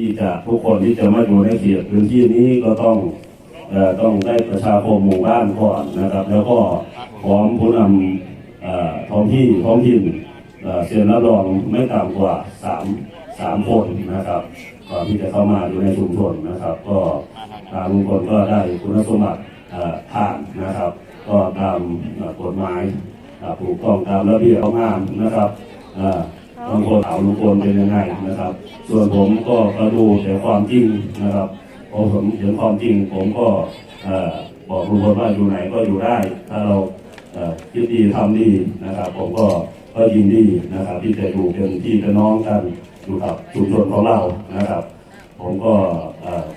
ที่จะทุกคนที่จะมาอยู่ในเขตพื้นที่นี้ก็ต้องอต้องได้ประชาคมหมู่บ้านก่อนนะครับ แล้วก็พร้อมผู้นำท้องที่ท้องถิ่นเอ่อเซ็นรับรองไม่ต่ำกว่าสามสามคนนะครับก่อนที่จะเข้ามาอยู่ในชุมชนนะครับ ก็ทางลุงพลก็ได้คุณสมบัติผ่านนะครับ ก็ตามกฎหมายอ่าถูกต้องตามระเบียบงามนะครับ บางคนถามลุงพลเป็นยังไงนะครับ ส่วนผมก็กระดูแต่ความจริงนะครับพอผมเห็นความจริงผมก็บอกลุงพลว่าอยู่ไหนก็อยู่ได้ ถ้าเราเอ่อคิดดีทำดีนะครับ ผมก็ก็ยินดีนะครับ ที่จะอยู่เป็นพี่เป็นน้องกันอยู่กับชุมชนของเรานะครับ ผมก็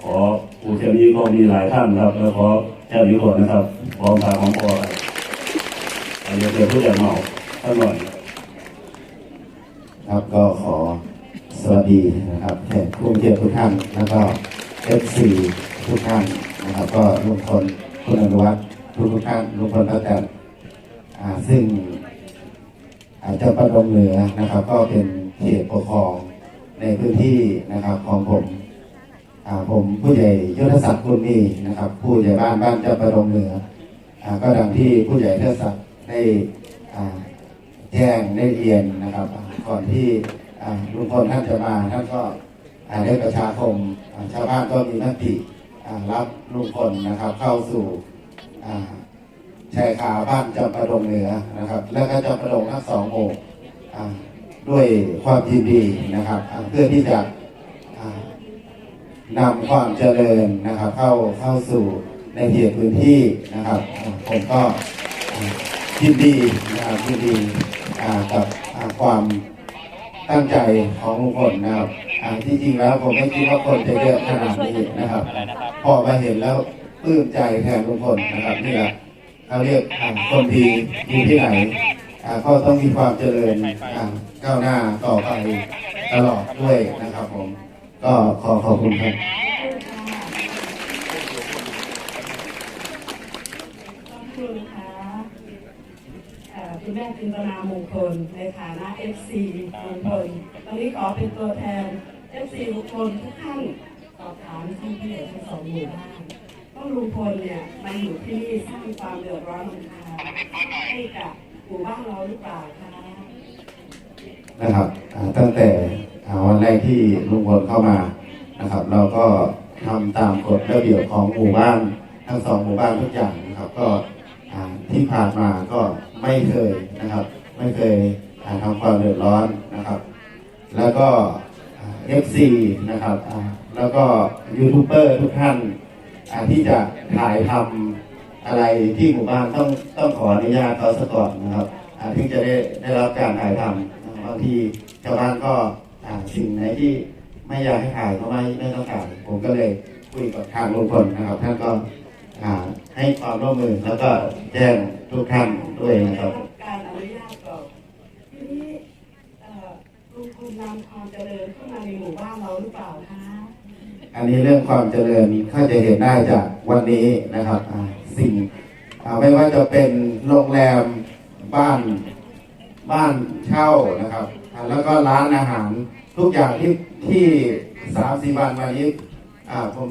ขอผู้เชี่ยวนี้ก็มีหลายท่านครับแล้วขอแค่นี้ก่อนนะครับพร้อมทางของพอครับอันนี้เป็นผู้ใหญ่เมาท่านหน่อย ครับก็ขอสวัสดีนะครับแขกผู้เกียรติทุกท่านแล้วก็เอฟซีทุกท่านนะครับ ก็ลุงพลคุณอนุวัฒน์ทุกทุกท่านลุงพลป้าแตนอ่ซึ่งอาจจะประดมเหนือนะครับ ก็เป็นเขตปกครองในพื้นที่นะครับของผมผมผู้ใหญ่ยุทธศักดิ์คุณมีนะครับ ผู้ใหญ่บ้านบ้านเจะประดมเหนืออก็ดังที่ผู้ใหญ่ยุทธศักดิ์ได้อา แจ้งได้เรียนนะครับ ก่อนที่ลุงพลท่านจะมาท่านก็ได้ประชาคมชาวบ้านก็มีมติรับลุงพลนะครับ เข้าสู่อ่าชายคาบ้านจำปาดงเหนือนะครับ แล้วก็จำปาดงทั้งสองหมด้วยความยินดีนะครับ เพื่อที่จะนำความเจริญนะครับ เข้าเข้าสู่ในเขตพื้นที่นะครับ ผมก็ยินดีนะครับยินดี กับอ่าความตั้งใจของลุงพลนะครับอ่าที่จริงแล้วผมไม่คิดว่าคนจะเยอะขนาดนี้นะครับ พอมาเห็นแล้วปลื้มใจแทนลุงพลนะครับนี่แหละเขาเรียกอ่าคนดีอยู่ที่ไหนอ่าก็ต้องมีความเจริญอ่าก้าวหน้าต่อไปตลอดด้วยนะครับผม ก็ขอขอบคุณครับ ขอบคุณค่ะเอ่อ คุณแม่จินตนามงคลในฐานะ FC ลุงพลตอนนี้ขอเป็นตัวแทน FC ลุงพลทุกท่านสอบถามท่านผู้ใหญ่ทั้งสองหมู่บ้านว่าลุงพลเนี่ยมาอยู่ที่นี่สร้างความเดือดร้อนรำคาให้กับหมู่บ้านเราหรือเปล่าคะนะครับตั้งแต่วันแรกที่ลุงพลเข้ามานะครับ เราก็ทำตามกฎระเบียบของหมู่บ้านทั้งสองหมู่บ้านทุกอย่างนะครับ ก็ ที่ผ่านมาก็ไม่เคยนะครับ ไม่เคยอ่าทำความเดือดร้อนนะครับ แล้วก็เอฟซีนะครับแล้วก็ยูทูบเบอร์ทุกท่านที่จะถ่ายทำอะไรที่หมู่บ้านต้องต้องขออนุญาตเขาซะก่อนนะครับถึงจะได้ได้รับการถ่ายทำบางทีชาวบ้านก็สิ่งไหนที่ไม่อยากให้ถ่ายก็ไม่ไม่ต้องถ่ายผมก็เลยคุยกับทางลุงพลนะครับ ท่านก็ ให้ความร่วมมือแล้วก็แจ้งทุกท่านด้วยนะครับการอนุญาตก่อนทีนี้เอ่อลุงพลนำความเจริญเข้ามาในหมู่บ้านเราหรือเปล่าคะอันนี้เรื่องความเจริญเข้าจะเห็นได้จากวันนี้นะครับอ่าสิ่งอ่าไม่ว่าจะเป็นโรงแรมบ้านบ้านเช่านะครับอ่าแล้วก็ร้านอาหารทุกอย่างที่ที่สามสี่วันมานี้อ่าผม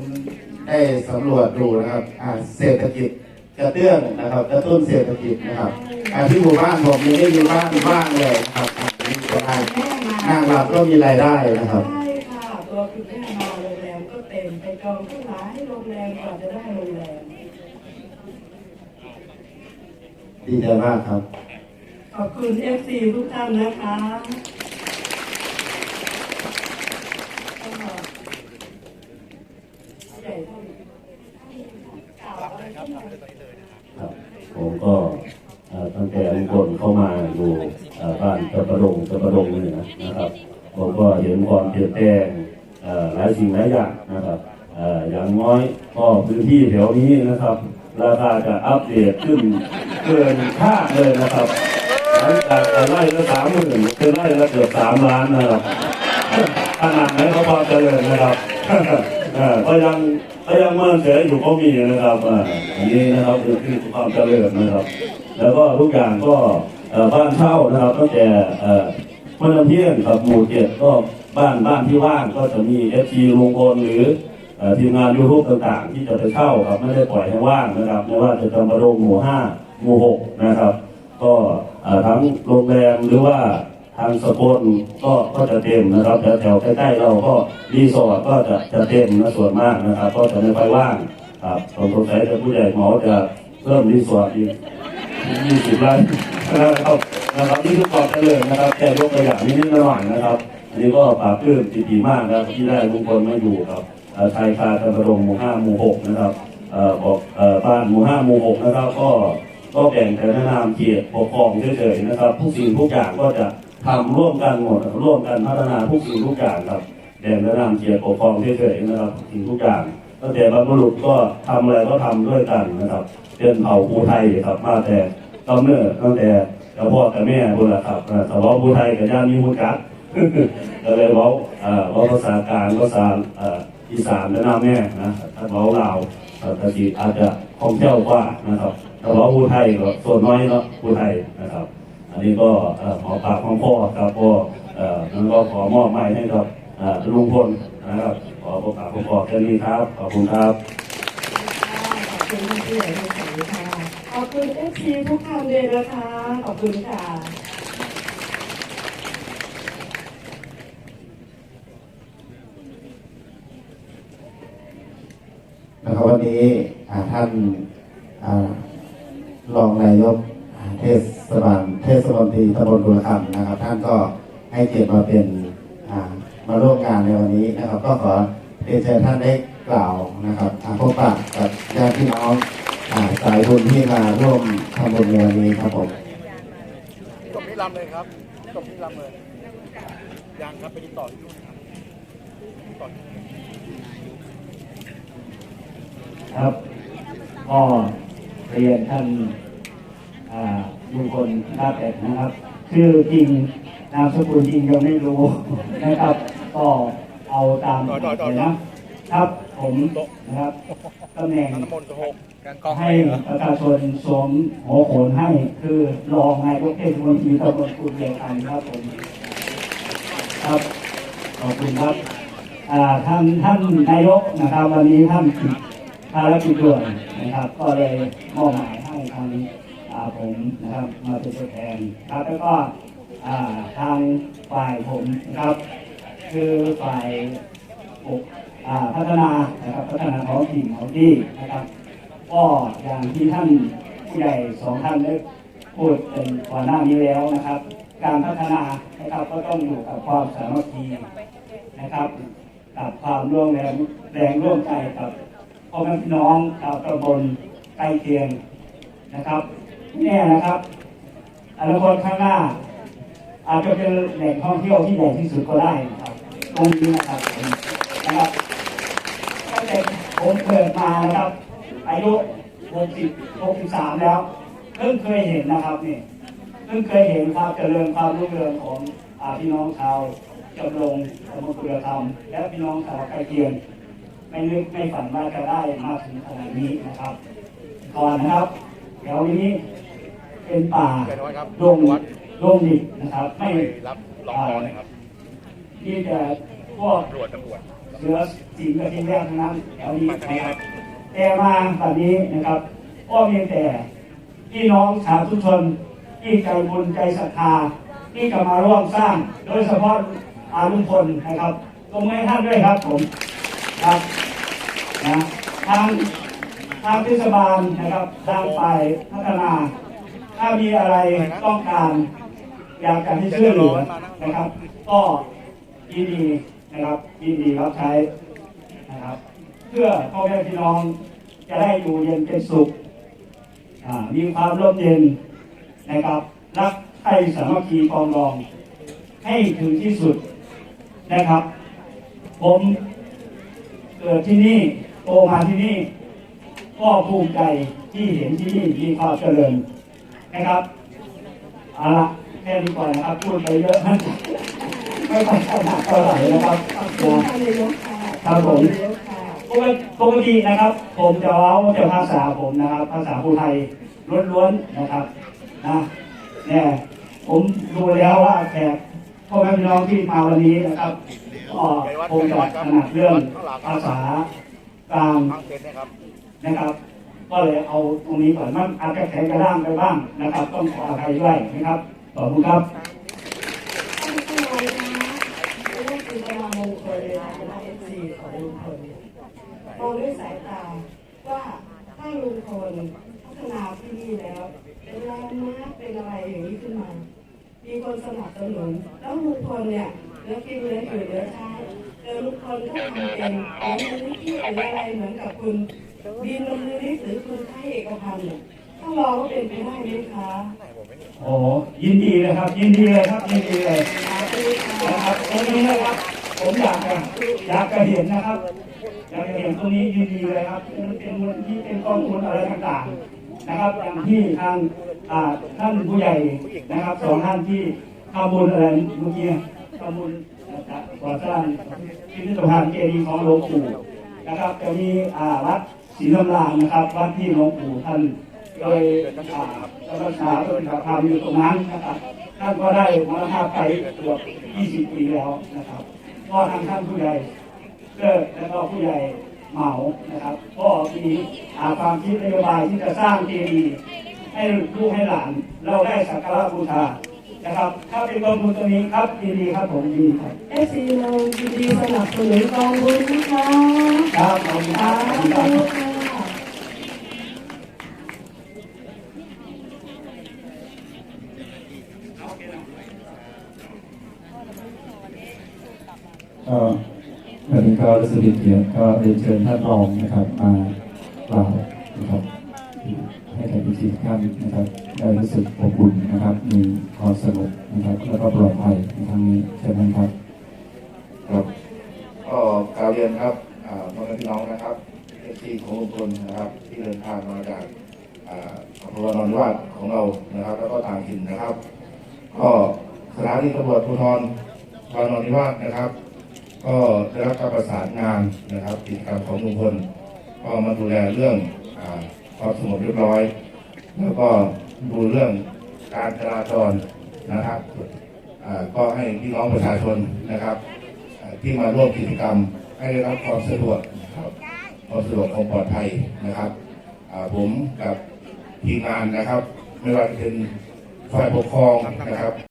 ได้สำรวจดูนะครับอ่าเศรษฐกิจกระเตื้องนะครับกระตุ้นเศรษฐกิจนะครับอ่าที่หมู่บ้านผมยังไม่มีบ้านว่างเลยครับอ่านี่ก็ได้นั่งหลับก็มีรายได้นะครับ ใช่ค่ะตัวคุณแม่มาโรงแรมก็เต็มไปจองผู้ร้ายให้โรงแรมกว่าจะได้โรงแรมดีใจมากครับ ขอบคุณเอฟซีทุกท่านนะคะก็ใหญ่เท่านี้กล่าวอะไรที่ไหน ครับผมก็ เอ่อตั้งแต่ลุงพลเข้ามาอยู่บ้านตะประดงตะประดงนี่นะนะครับผมก็เห็นความเปลี่ยนแปลงหลายสิ่งหลายอย่างนะครับอย่างน้อยก็พื้นที่แถวนี้นะครับ ราคาจะอัปเดตขึ้นเกินคาดเลยนะครับหลังจากไล่ละสามหมื่นคือไล่ละเกือบสามล้านนะครับขนาดไหนเขาพอเจริญนะครับเอ่อก็ยังก็ยังเมื่อเฉยอยู่ก็มีนะครับอ่าอันนี้นะครับคือความเจริญนะครับ แล้วก็ทุกอย่างก็บ้านเช่านะครับตั้งแต่เมื่อน้ำเที่ยงครับหมู่เจ็ดก็บ้านบ้านที่ว่างก็จะมีเอฟซีลงพลหรือทีมงานยูทูบต่างๆ ที่จะไปเช่าครับไม่ได้ปล่อยให้ว่างนะครับไม่ว่าจะจำปาดงหมู่ห้าหมู่หกนะครับ ก็ทั้งโรงแรมหรือว่าทางสกลก็ก็จะเต็มนะครับแถวใกล้ๆเราก็รีสอร์ทก็จะจะเต็มนะส่วนมากนะครับ ก็จะไม่ค่อยว่างครับผมสงสัยจะผู้ใหญ่หมอจะเพิ่มรีสอร์ทอีก ยี่สิบไร่นะครับนะครับนี่คือความเจริญนะครับแค่ยกตัวอย่างนิดๆหน่อยนะครับอันนี้ก็ปราบปลื้มปิติมากนะครับที่ได้ลุงพลมาอยู่ครับเอ่อชายคาตะบรงหมู่ห้าหมู่หกนะครับเอ่อบอกบ้านหมู่ห้าหมู่หกนะครับก็ก็แบ่งแต่ละนามเขตปกครองเฉยๆนะครับ ทุกสิ่งทุกอย่างก็จะทำร่วมกันหมดร่วมกันพัฒนาทุกสิ่งทุกอย่างครับแบ่งแต่ละนามเขตปกครองเฉยๆนะครับสิ่งทุกอย่าง ตั้งแต่บรรพบุรุษก็ทำอะไรก็ทำด้วยกันนะครับเป็นเผ่าภูไทยครับมาแต่กำเนิดตั้งแต่เจ้าพ่อแต่แม่บุญละครับแต่ว่าผู้ไทยกับย่านมีมุกัดก็เลยเว้าเอ่อเว้าภาษากลางภาษาอีสานและน้าแม่นะถ้าเว้าลาวเอ่อาษีอาจจะคล่องแคล่วกว่านะครับแต่ว่าผู้ไทยก็ส่วนน้อยเนาะผู้ไทยนะครับ อันนี้ก็เอ่อขอปากของพ่อครับก็เอ่อนั้นก็ขอมอบหมายให้กับเอ่อลุงพลนะครับ ขอประกาศขอแค่นี้ครับ ขอบคุณครับ ขอบคุณผู้ใหญ่ทุกท่านค่ะขอบคุณเอฟซีทุกท่านเลยนะคะ ขอบคุณค่ะนะครับวันนี้อ่าท่านอ่ารองนายกเทศบาลเทศมนตรีตำบลบุรคำนะครับ ท่านก็ให้เกียรติมาเป็น มาร่วมงานในวันนี้นะครับ ก็ขอเรียนเชิญท่านได้กล่าวนะครับอ่าพบปะกับญาติพี่น้องอ่าสายบุญที่มาร่วมทำบุญในวันนี้ครับผมจบที่ลำเลยครับจบที่ลำเลยยังครับไปติดต่อที่นู่นครับติดต่อที่นู่นครับก็เรียนท่านอ่าลุงพลหน้าเป็ดนะครับชื่อจริง นามสกุลจริงยังไม่รู้นะครับก็เอาตามเลยนะครับผมนะครับตำแหน่งน้ำมนต์หกการกล้องให้ประชาชนสวมหัวโขนให้คือรองนายกเทศมนตรีตำบลกุฎเดียวกันครับผมครับขอบคุณครับอ่าท่านท่านนายกนะครับ วันนี้ท่านติดภารกิจด่วนนะครับ ก็เลยมอบหมายให้ทางอ่าผมนะครับ มาเป็นตัวแทนครับแล้วก็อ่า ทางฝ่ายผมนะครับ คือฝ่ายพัฒนานะครับพัฒนาท้องถิ่นท้องที่นะครับก็อย่างที่ท่านผู้ใหญ่สองท่านได้พูดเป็นก่อนหน้านี้แล้วนะครับ การพัฒนานะครับก็ต้องอยู่กับความสามัคคีนะครับ กับความร่วมแรงแรงร่วมใจกับพ่อแม่พี่น้องชาวตำบลใกล้เคียงนะครับเนี่นะครับอนาคตข้างหน้า อาจจะเป็นแหล่งท่องเที่ยวที่ใหญ่ที่สุดก็ได้นะครับตรงนี้นะครับนะครับตั้งแต่ผมเกิดมานะครับ อายุ 60 63 แล้วเพิ่งเคยเห็นนะครับนี่เพิ่งเคยเห็นความเจริญความรุ่งเรืองของอพี่น้องชาวจำลงตำบลกุลธรรมและพี่น้องชาวใกล้เคียงไม่นึกไม่ฝันว่าจะได้มาถึงขนาดนี้นะครับก่อนนะครับแถวนี้เป็นป่าดน้อยครับโดง วัดโดงดิบนะครับ ไม่ไปรับรองรอเลยครับที่จะพวกตำรวจตำรวจเสือสิงห์กับทีมแรกทั้งนั้นแถวนี้นะครับแต่มาแบบนี้นะครับก็มีแต่พี่น้องชาวทุกชนที่ใจบุญใจศรัทธาที่จะมาร่วมสร้าง โดยเฉพาะอาลุงพลนะครับตรงนี้ท่านด้วยครับผมครับนะทางทางเทศบาลนะครับทางฝ่ายพัฒนา ถ้ามีอะไรต้องการ อยากจะให้ช่วยเหลือนะครับ ก็ยินดีนะครับยินดีรับใช้นะครับ เพื่อพ่อแม่พี่น้องจะได้อยู่เย็นเป็นสุขมีความร่มเย็นนะครับ รักใครสามัคคีปรองดอง ให้ถึงที่สุดนะครับ ผมเกิดที่นี่โตมาที่นี่ ก็ภูมิใจที่เห็นที่นี่มีความเจริญนะครับเอาละ แค่นี้ก่อนนะครับพูดไปเยอะมันไม่ค่อยถนัดเท่าไหร่นะครับนะท่านนายกค่ะครับผมปกตินะครับ ผมจะเว้าจะภาษาผมนะครับ ภาษาผู้ไทยล้วนๆนะครับนะเนี่ยผมดูแล้วว่าแขกพ่อแม่พี่น้องที่มาวันนี้นะครับก็คงจะถนัดเรื่องภาษากลางนะครับนะครับก็เลยเอาตรงนี้ก่อนมันอาจจะแข็งกระด้างไปบ้างนะครับ ต้องขออภัยด้วยนะครับ ขอบคุณครับมคะนี่คือประมงคลในฐานะเอฟซีของลุงพลมองด้วยสายตาว่าถ้าลุงพลพัฒนาที่นี่แล้วเป็นแลนด์มาร์คเป็นอะไรอย่างนี้ขึ้นมา มีคนสนับสนุนแล้วลุงพลเนี่ยเลือกินเหลืออยู่เหลือใช้เจอลุงพลก็ทำเป็นหรือมูลนิธิหรืออะไรเหมือนกับคุณบินบรรลือฤทธิ์หรือคุณไทยเอกพันธ์เนี่ยถ้าลองว่าเป็นไปได้ไหมคะ โอ้ยินดีเลยครับ ยินดีเลยครับยินดีเลยนะครับตรงนี้นะครับ ผมอยากจะอยากจะเห็นนะครับอยากจะเห็นตรงนี้ยินดีเลยครับมันเป็นมูลที่เป็นกองทุนอะไรต่างๆนะครับอย่างที่ทางท่านผู้ใหญ่นะครับสองท่านที่ทำบุญอะไรเมื่อกี้ทำบุญก่อสร้างพิพิธภัณฑ์เจดีย์ของหลวงปู่นะครับจะมีอาวัดศรีลำลางนะครับวัดที่หลวงปู่ท่าน เคยอ่ารักษาปฏิบัติธรรมอยู่ตรงนั้นนะครับท่านก็ได้มรณภาพไปเกือบ20 ปีแล้วนะครับก็ทางท่านผู้ใหญ่เลิกแล้วก็ผู้ใหญ่เหมานะครับ ก็มีอาความคิดนโยบายที่จะสร้างเจดีย์ให้ลูกให้หลาน เราได้สักการะบูชานะครับ ถ้าเป็นกองทุนตรงนี้ครับยินดีครับผมยินดีครับเอฟซีเรายินดีสนับสนุนกองบุญนะคะครับขอบคุณคสารับขอบคุณครับ ธุค่ะ ก็วันนี้ ก็รู้สึกเป็นเกียรติก็เรียนเชิญท่านรองนะครับมากล่าวนะครับให้กับทุกท่านนะครับได้รู้สึกอบอุ่นนะครับ มีความสนุกนะครับแล้วก็ปลอดภัยในครั้งนี้เชิญท่านครับครับก็กล่าวเรียนครับอ่าพ่อแม่พี่น้องนะครับเอฟซีของลุงพลนะครับ ที่เดินทางมาจากอ่าอำเภอนนทวาสของเรานะครับ แล้วก็ต่างถิ่นนะครับ ก็สถานีตำรวจภูธรวานนทิวาสนะครับ ก็ได้รับการประสานงานนะครับกิจกรรมของลุงพลก็มาดูแลเรื่องอความสงบเรียบร้อย แล้วก็ดูเรื่องการจราจรนะครับก็ให้พี่น้องประชาชนนะครับ ที่มาร่วมกิจกรรมให้ได้รับความสะดวกนะครับความสะดวกความปลอดภัยนะครับผมกับทีมงานนะครับ ไม่ว่าจะเป็นฝ่ายปกครองนะครับ